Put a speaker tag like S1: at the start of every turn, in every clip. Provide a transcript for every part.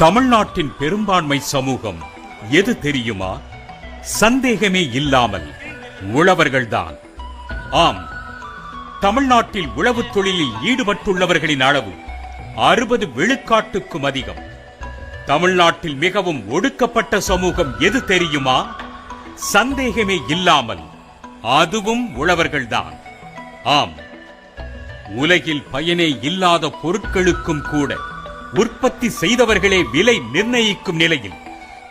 S1: தமிழ்நாட்டின் பெரும்பான்மை சமூகம் எது தெரியுமா? சந்தேகமே இல்லாமல் உழவர்கள்தான். ஆம் தமிழ்நாட்டில் உழவுத் தொழிலில் ஈடுபட்டுள்ளவர்களின் அளவு அறுபது விழுக்காட்டுக்கும் அதிகம். தமிழ்நாட்டில் மிகவும் ஒடுக்கப்பட்ட சமூகம் எது தெரியுமா? சந்தேகமே இல்லாமல் அதுவும் உழவர்கள்தான். ஆம் உலகில் பயனே இல்லாத பொருட்களுக்கும் கூட உற்பத்தி செய்தவர்களே விலை நிர்ணயிக்கும் நிலையில்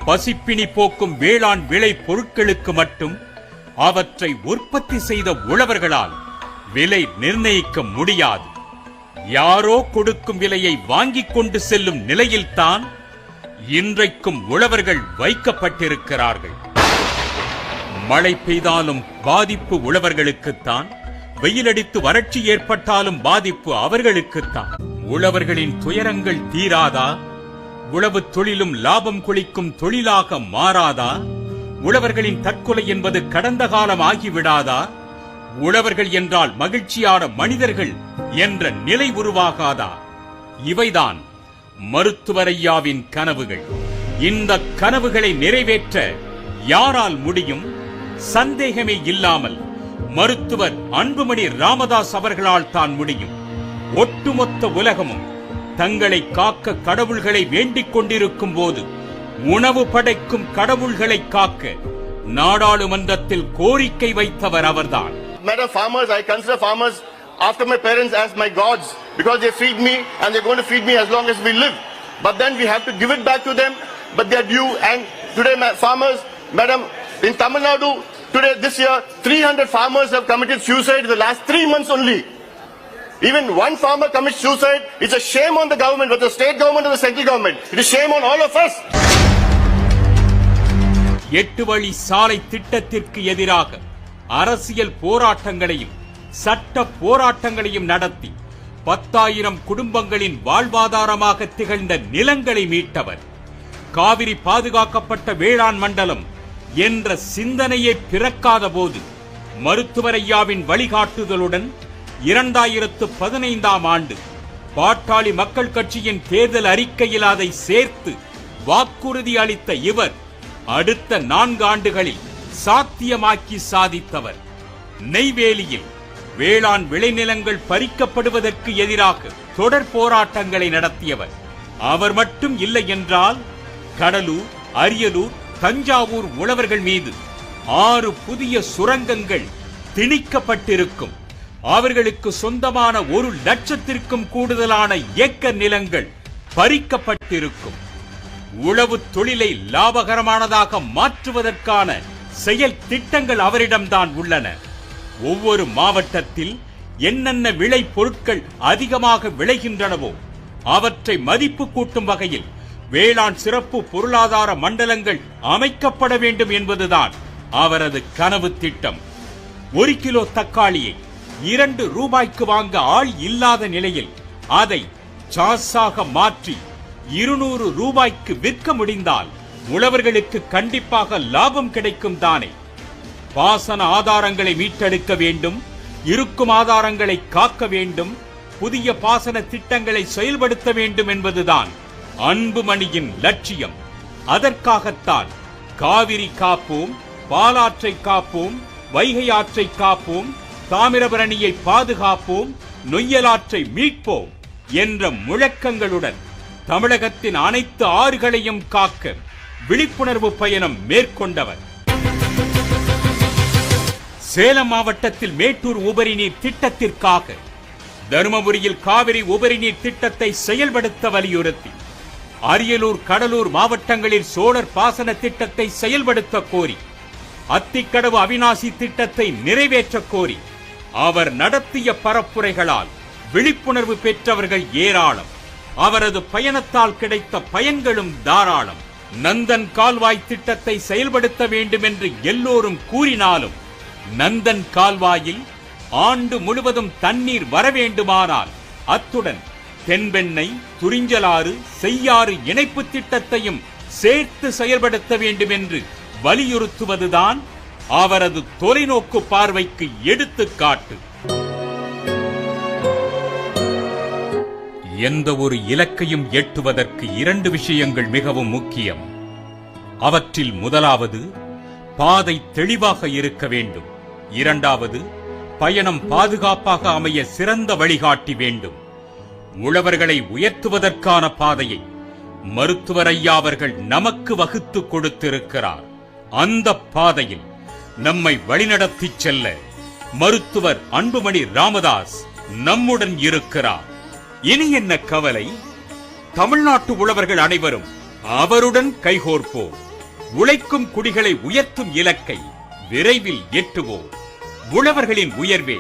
S1: பசிப்பினி போக்கும் வேளாண் விளை பொருட்களுக்கு மட்டும் அவற்றை உற்பத்தி செய்த உழவர்களால் விலை நிர்ணயிக்க முடியாது. யாரோ கொடுக்கும் விலையை வாங்கிக் கொண்டு செல்லும் நிலையில்தான் இன்றைக்கும் உழவர்கள் வைக்கப்பட்டிருக்கிறார்கள். மழை பெய்தாலும் பாதிப்பு உழவர்களுக்குத்தான் வெயிலடித்து வறட்சி ஏற்பட்டாலும் பாதிப்பு அவர்களுக்குத்தான். உழவர்களின் துயரங்கள் தீராதா? உழவுத் தொழிலும் லாபம் கொளிக்கும் தொழிலாக மாறாதா? உழவர்களின் தற்கொலை என்பது கடந்த காலம் ஆகிவிடாதா? உழவர்கள் என்றால் மகிழ்ச்சியான மனிதர்கள் என்ற நிலை உருவாகாதா? இவைதான் மருத்துவரையாவின் கனவுகள். இந்த கனவுகளை நிறைவேற்ற யாரால் முடியும்? சந்தேகமே இல்லாமல் மருத்துவர் அன்புமணி ராமதாஸ் அவர்களால் தான் முடியும். ஒட்டுமொத்த உலகமும் தங்களை காக்க கடவுள்களை வேண்டிக் கொண்டிருக்கும் போது உணவு படைக்கும் கடவுள்களை காக்க நாடாளுமன்றத்தில் கோரிக்கை வைத்தவர் அவர்தான்
S2: matter farmers, I consider farmers after my parents as my gods because they feed me and they're going to feed me as long as we live. But then we have to give it back to them, but they're due. And today, ma- farmers, madam, in Tamil Nadu, today, this year, 300 farmers have committed suicide in the last three months only. Even one farmer commits suicide, it's a shame on the government, whether the state government or the central government. It is shame on all of us.
S1: எட்டு வழி சாலை திட்டத்திற்கு எதிராக அரசியல் போராட்டங்களையும் சட்ட போராட்டங்களையும் நடத்தி பத்தாயிரம் குடும்பங்களின் வாழ்வாதாரமாக திகழ்ந்த நிலங்களை மீட்டவர் காவிரி பாதுகாக்கப்பட்ட வேளாண் மண்டலம் என்ற சிந்தனையை பிறக்காத போது மருத்துவரையாவின் வழிகாட்டுதலுடன் இரண்டாயிரத்து பதினைந்தாம் ஆண்டு பாட்டாளி மக்கள் கட்சியின் தேர்தல் அறிக்கையில் அதை சேர்த்து வாக்குறுதி அளித்த இவர் அடுத்த நான்கு ஆண்டுகளில் சாத்தியமாக்கி சாதித்தவர். நெய்வேலியில் வேளாண் விளைநிலங்கள் பறிக்கப்படுவதற்கு எதிராக தொடர் போராட்டங்களை நடத்தியவர். அவர் மட்டும் இல்லை என்றால் கடலூர் அரியலூர் தஞ்சாவூர் உழவர்கள் மீது ஆறு புதிய சுரங்கங்கள் திணிக்கப்பட்டிருக்கும். அவர்களுக்கு சொந்தமான ஒரு லட்சத்திற்கும் கூடுதலான ஏக்கர் நிலங்கள் பறிக்கப்பட்டிருக்கும். உழவு தொழிலை லாபகரமானதாக மாற்றுவதற்கான செயல் திட்டங்கள் அவரிடம்தான் உள்ளன. ஒவ்வொரு மாவட்டத்தில் என்னென்ன விளை பொருட்கள் அதிகமாக விளைகின்றனவோ அவற்றை மதிப்பு கூட்டும் வகையில் வேளாண் சிறப்பு பொருளாதார மண்டலங்கள் அமைக்கப்பட வேண்டும் என்பதுதான் அவரது கனவு திட்டம். ஒரு கிலோ தக்காளியை இரண்டு ரூபாய்க்கு வாங்க ஆள் இல்லாத நிலையில் அதை சாஸாக மாற்றி இருநூறு ரூபாய்க்கு விற்க முடிந்தால் உழவர்களுக்கு கண்டிப்பாக லாபம் கிடைக்கும் தானே. பாசன ஆதாரங்களை மீட்டெடுக்க வேண்டும் இருக்கும் ஆதாரங்களை காக்க வேண்டும் புதிய பாசன திட்டங்களை செயல்படுத்த வேண்டும் என்பதுதான் அன்புமணியின் லட்சியம். அதற்காகத்தான் காவிரி காப்போம் பாலாற்றை காப்போம் வைகை ஆற்றை காப்போம் தாமிரபரணியை பாதுகாப்போம் நொய்யலாற்றை மீட்போம் என்ற முழக்கங்களுடன் தமிழகத்தின் அனைத்து ஆறுகளையும் காக்க விழிப்புணர்வு பயணம் மேற்கொண்டவர். சேலம் மாவட்டத்தில் மேட்டூர் உபரி நீர் திட்டத்திற்காக தருமபுரியில் காவிரி உபரி நீர் திட்டத்தை செயல்படுத்த வலியுறுத்தி அரியலூர் கடலூர் மாவட்டங்களில் சோழர் பாசன திட்டத்தை செயல்படுத்த கோரி அத்திக்கடவு அவிநாசி திட்டத்தை நிறைவேற்ற கோரி அவர் நடத்திய பரப்புரைகளால் விழிப்புணர்வு பெற்றவர்கள் ஏராளம். அவரது பயணத்தால் கிடைத்த பயன்களும் தாராளம். நந்தன் கால்வாய் திட்டத்தை செயல்படுத்த வேண்டும் என்று எல்லோரும் கூறினாலும் நந்தன் கால்வாயில் ஆண்டு முழுவதும் தண்ணீர் வர வேண்டுமானால் அத்துடன் தென்பெண்ணை துரிஞ்சலாறு செய்யாறு இணைப்பு திட்டத்தையும் சேர்த்து செயல்படுத்த வேண்டும் என்று வலியுறுத்துவதுதான் அவரது தொலைநோக்கு பார்வைக்கு எடுத்துக்காட்டு. எந்த ஒரு இலக்கையும் எட்டுவதற்கு இரண்டு விஷயங்கள் மிகவும் முக்கியம். அவற்றில் முதலாவது பாதை தெளிவாக இருக்க வேண்டும். இரண்டாவது பயணம் பாதுகாப்பாக அமைய சிறந்த வழிகாட்டி வேண்டும். உழவர்களை உயர்த்துவதற்கான பாதையை மருத்துவர் ஐயா அவர்கள் நமக்கு வகுத்து கொடுத்திருக்கிறார். அந்த பாதையில் நம்மை வழிநடத்தி செல்ல மருத்துவர் அன்புமணி ராமதாஸ் நம்முடன் இருக்கிறார். இனி என்ன கவலை? தமிழ்நாட்டு உழவர்கள் அனைவரும் அவருடன் கைகோர்ப்போம். உழைக்கும் குடிகளை உயர்த்தும் இலக்கை விரைவில் எட்டுவோம். உழவர்களின் உயர்வே